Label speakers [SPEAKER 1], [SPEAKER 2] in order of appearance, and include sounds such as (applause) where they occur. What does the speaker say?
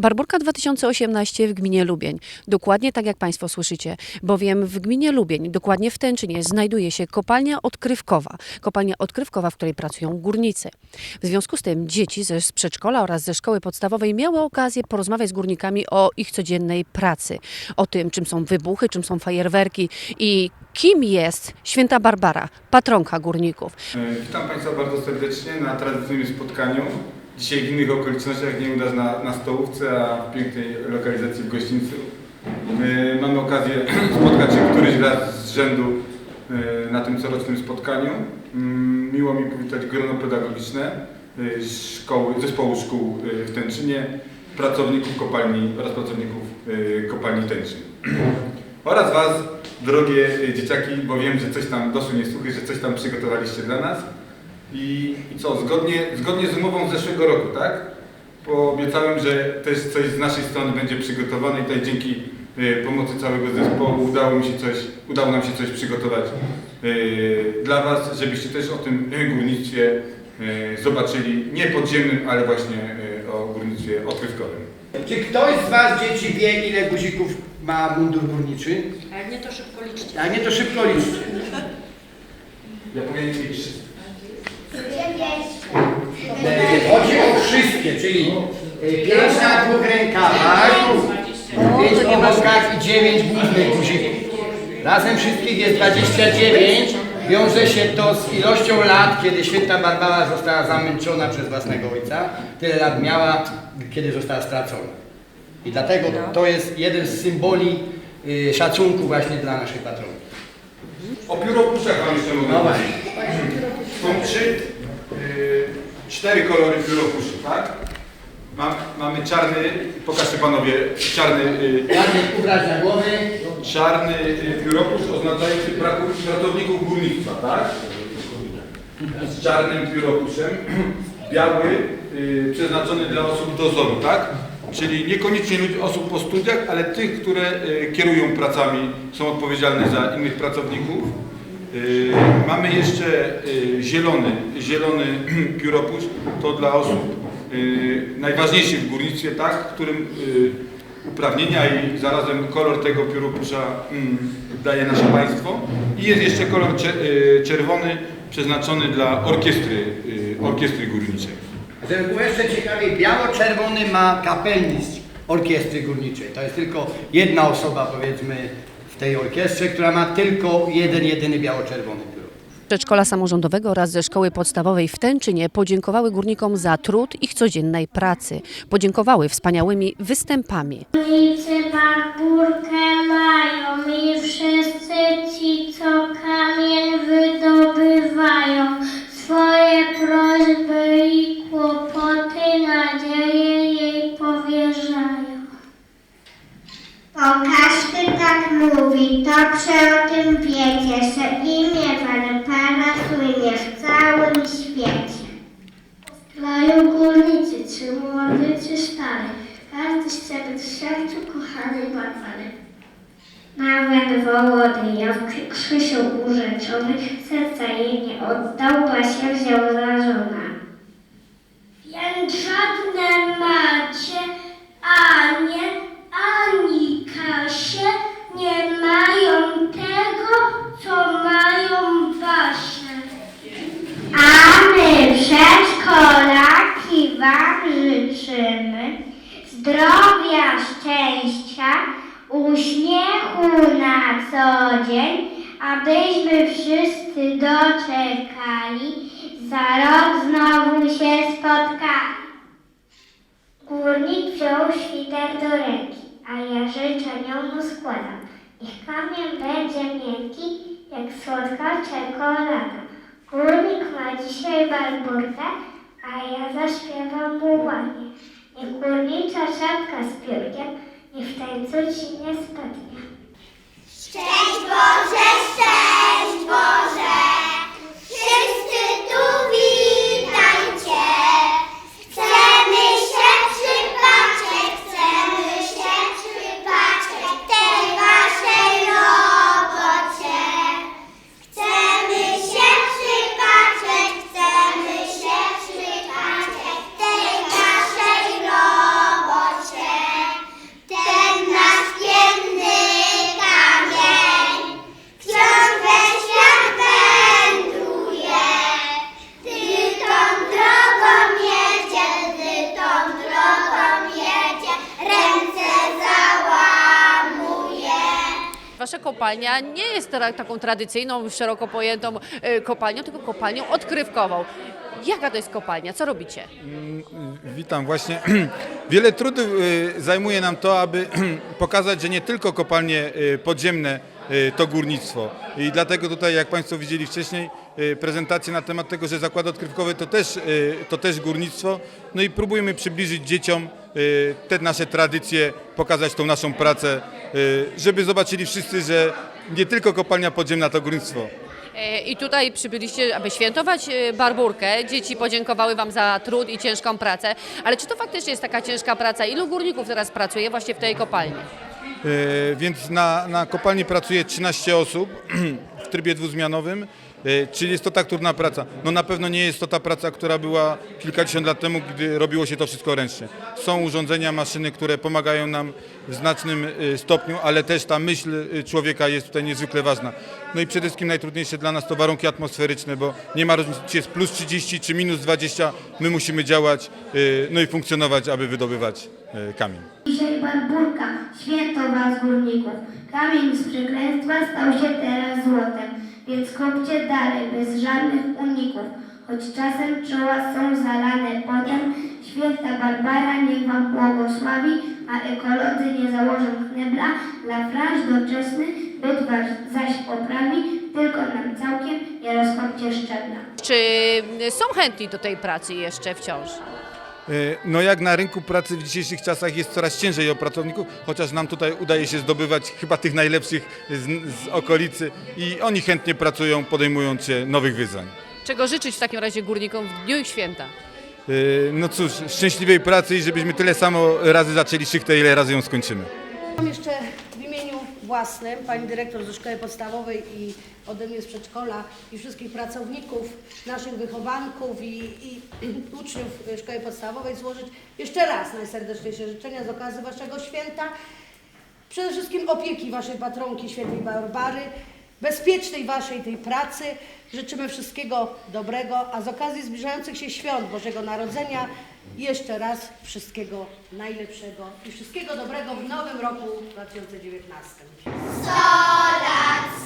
[SPEAKER 1] Barburka 2018 w gminie Lubień. Dokładnie tak jak Państwo słyszycie, bowiem w gminie Lubień, dokładnie w Tęczynie, znajduje się kopalnia odkrywkowa. Kopalnia odkrywkowa, w której pracują górnicy. W związku z tym dzieci ze z przedszkola oraz ze szkoły podstawowej miały okazję porozmawiać z górnikami o ich codziennej pracy. O tym, czym są wybuchy, czym są fajerwerki i kim jest święta Barbara, patronka górników.
[SPEAKER 2] E, Witam Państwa bardzo serdecznie na tradycyjnym spotkaniu. Dzisiaj w innych okolicznościach, nie u nas na, na stołówce, a w pięknej lokalizacji w gościńcu. E, Mamy okazję spotkać się któryś raz z rzędu e, na tym corocznym spotkaniu. Mm, Miło mi powitać grono pedagogiczne e, szkoły, zespołu szkół e, w Tęczynie, pracowników kopalni oraz pracowników kopalni Tęczyn. Oraz Was, drogie dzieciaki, bo wiem, że coś tam doszły mnie słuchy, że coś tam przygotowaliście dla nas. I, i co, zgodnie, zgodnie z umową z zeszłego roku, tak? Poobiecałem, że też coś z naszej strony będzie przygotowane i tutaj dzięki e, pomocy całego zespołu udało, mi się coś, udało nam się coś przygotować e, dla Was, żebyście też o tym górnictwie e, zobaczyli, nie podziemnym, ale właśnie e, o górnictwie odkrywkowym.
[SPEAKER 3] Czy ktoś z Was, dzieci, wie, ile guzików ma mundur górniczy?
[SPEAKER 4] A nie, to szybko liczcie.
[SPEAKER 3] A nie, to szybko liczcie.
[SPEAKER 2] Ja.
[SPEAKER 3] E, Chodzi o wszystkie, czyli e, pięć na dwóch rękawach, pięć w obokach i dziewięć głównych guzików. Razem wszystkich jest 29. Wiąże się to z ilością lat, kiedy święta Barbara została zamęczona przez własnego ojca. Tyle lat miała, kiedy została stracona. I dlatego to jest jeden z symboli y, szacunku właśnie dla naszej patronki.
[SPEAKER 2] O pióropuszach Wam jeszcze mogę
[SPEAKER 3] No
[SPEAKER 2] powiedzieć. Są trzy, y, cztery kolory pióropuszy, tak? Mam, mamy czarny, pokażcie panowie, czarny, y,
[SPEAKER 3] Ładnie ubrać na głowy.
[SPEAKER 2] czarny y, pióropusz oznaczający praku- pracowników górnictwa, tak? Z czarnym pióropuszem. Biały, y, przeznaczony dla osób dozoru, tak? Czyli niekoniecznie ludzi, osób po studiach, ale tych, które y, kierują pracami, są odpowiedzialne za innych pracowników. Y, Mamy jeszcze y, zielony, zielony (clears throat) pióropusz, to dla osób y, najważniejszych w górnictwie, tak, którym uprawnienia i zarazem kolor tego pióropusza mm, daje nasze państwo. I jest jeszcze kolor cze- czerwony przeznaczony dla orkiestry, orkiestry górniczej.
[SPEAKER 3] Było jeszcze ciekawiej, biało-czerwony ma kapelmistrz orkiestry górniczej. To jest tylko jedna osoba, powiedzmy, w tej orkiestrze, która ma tylko jeden, jedyny biało-czerwony pióro.
[SPEAKER 1] Przedszkola samorządowego oraz ze szkoły podstawowej w Tęczynie podziękowały górnikom za trud ich codziennej pracy. Podziękowały wspaniałymi występami.
[SPEAKER 5] Górnicy barburkę mają i wszyscy ci, co kamień wydobywają, swoje prośby i kłopoty, nadzieje jej powierzają. Bo każdy tak mówi, dobrze o tym wiecie, że imię Barbara słynie w całym świecie. Mają górnicy, czy młody, czy stary. Każdy chce być w sercu kochanej Barbary. Wołody, jak Krzysiu urzeczony, serca jej nie oddał, ba się wziął za żona. Jędrzadne macie, Anie, ani Kasie, nie mają tego, co mają wasze. A my przedszkolaki Wam życzymy zdrowia, szczęścia, uśmiechu co dzień, abyśmy wszyscy doczekali, za rok znowu się spotkali. Górnik wziął świder do ręki, a ja życzenia mu składam. Niech kamień będzie miękki, jak słodka czekolada. Górnik ma dzisiaj barburkę, a ja zaśpiewam mu ładnie. Niech górnicza szapka z piórkiem, niech w tańcu ci nie spadnie.
[SPEAKER 6] Szczęść Boże, szczęść Boże,
[SPEAKER 7] kopalnia nie jest taką tradycyjną, szeroko pojętą e, kopalnią, tylko kopalnią odkrywkową. Jaka to jest kopalnia? Co robicie?
[SPEAKER 2] Witam właśnie. (clears throat) Wiele trudu y, zajmuje nam to, aby (clears throat) pokazać, że nie tylko kopalnie y, podziemne y, to górnictwo. I dlatego tutaj, jak Państwo widzieli wcześniej, prezentację na temat tego, że zakłady odkrywkowe to też, y, to też górnictwo. No i próbujemy przybliżyć dzieciom y, te nasze tradycje, pokazać tą naszą pracę, y, żeby zobaczyli wszyscy, że nie tylko kopalnia podziemna to górnictwo.
[SPEAKER 7] E, I tutaj przybyliście, aby świętować e, Barburkę. Dzieci podziękowały Wam za trud i ciężką pracę. Ale czy to faktycznie jest taka ciężka praca? Ilu górników teraz pracuje właśnie w tej kopalni?
[SPEAKER 2] E, Więc na, na kopalni pracuje 13 osób (clears throat) trybie dwuzmianowym. E, Czy jest to tak trudna praca? No na pewno nie jest to ta praca, która była kilkadziesiąt lat temu, gdy robiło się to wszystko ręcznie. Są urządzenia, maszyny, które pomagają nam w znacznym e, stopniu, ale też ta myśl e, człowieka jest tutaj niezwykle ważna. No i przede wszystkim najtrudniejsze dla nas to warunki atmosferyczne, bo nie ma różnicy, czy jest plus 30, czy minus 20. My musimy działać, no i funkcjonować, aby wydobywać kamień.
[SPEAKER 8] Dzisiaj Barburka, święto was górników. Kamień z przeklęstwa stał się teraz dalej, bez żadnych uników. Choć czasem czoła są zalane potem, święta Barbara niech wam błogosławi, a ekolodzy nie założą knebla, dla franż doczesny byt was zaś poprawi, tylko nam całkiem nie rozkopcie szczebla.
[SPEAKER 7] Czy są chętni do tej pracy jeszcze wciąż?
[SPEAKER 2] E, No jak na rynku pracy w dzisiejszych czasach jest coraz ciężej o pracowników, chociaż nam tutaj udaje się zdobywać chyba tych najlepszych z, z okolicy i oni chętnie pracują, podejmując się nowych wyzwań.
[SPEAKER 7] Czego życzyć w takim razie górnikom w dniu ich święta?
[SPEAKER 2] E, No cóż, szczęśliwej pracy i żebyśmy tyle samo razy zaczęli szychtę, ile razy ją skończymy.
[SPEAKER 4] Mam jeszcze własnym, pani dyrektor ze szkoły podstawowej i ode mnie z przedszkola i wszystkich pracowników, naszych wychowanków i, i (clears throat) uczniów szkoły podstawowej złożyć jeszcze raz najserdeczniejsze życzenia z okazji waszego święta. Przede wszystkim opieki waszej patronki świętej Barbary, bezpiecznej waszej tej pracy. Życzymy wszystkiego dobrego, a z okazji zbliżających się świąt Bożego Narodzenia jeszcze raz wszystkiego najlepszego i wszystkiego dobrego w nowym roku 2019.
[SPEAKER 6] Sto lat, sto